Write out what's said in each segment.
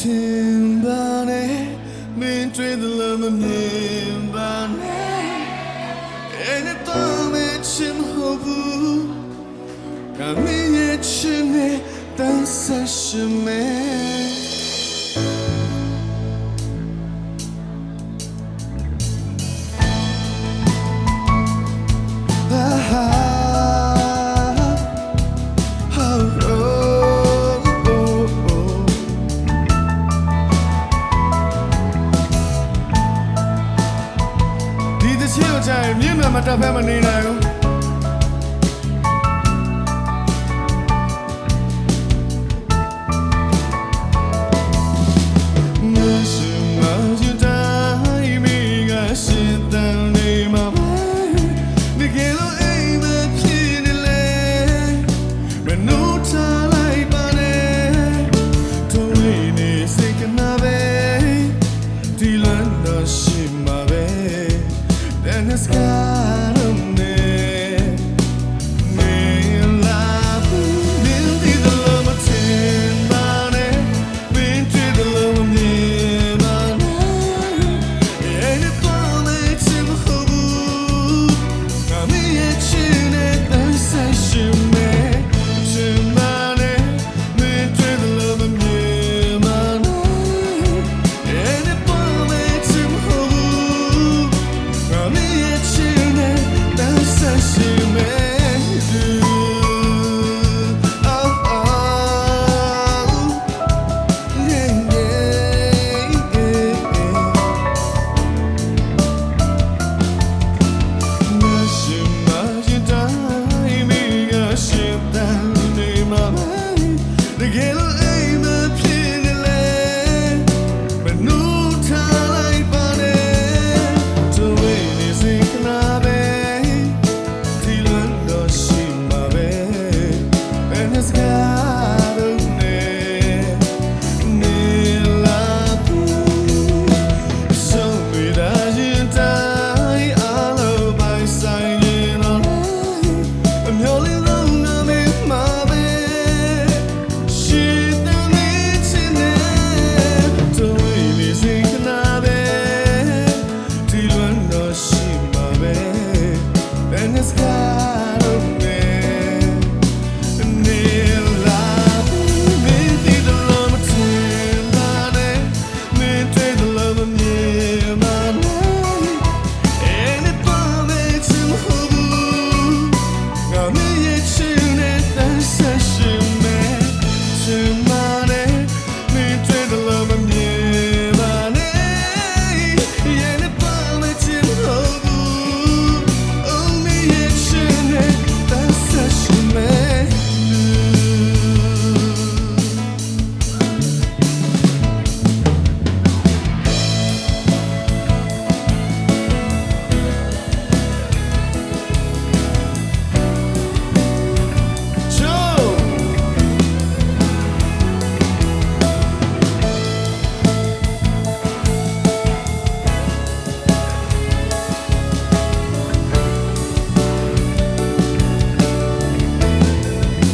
တင်ပါနဲ့မင်းတွေ့တယ်လို့မမြင်ပါနဲ့အဲ့ဒါမင်းချင်ဟုတ်ဘူးကမင်းရဲ့ချင်နဲ့တန်းဆက်ရှင်မယ် မြင့်မြတ်မတက်ဖဲမနေနိုင်ဘူး pernas sky.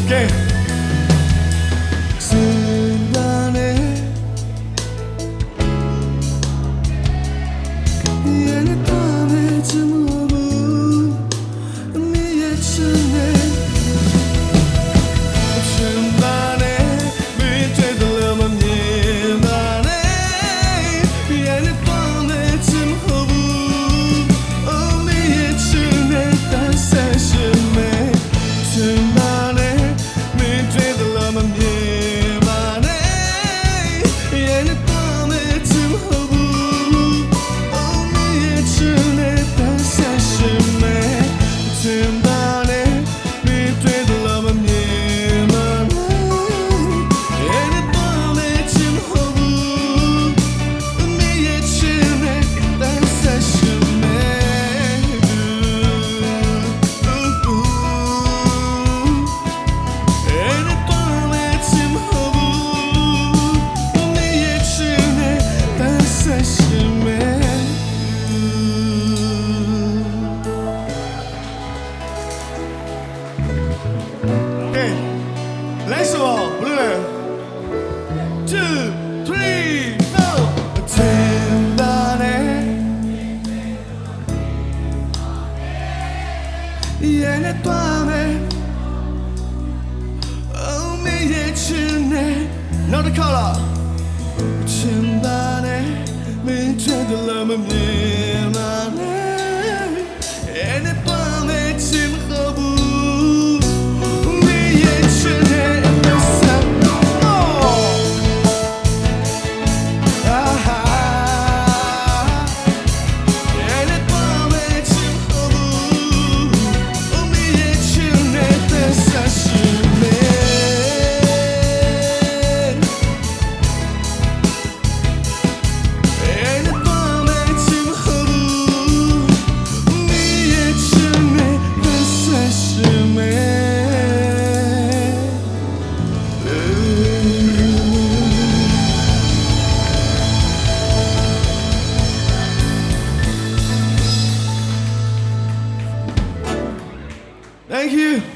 again. color ချင်းပါနဲ့မင်းချင်တယ်လို့မမြင်ပါနဲ့ Thank you.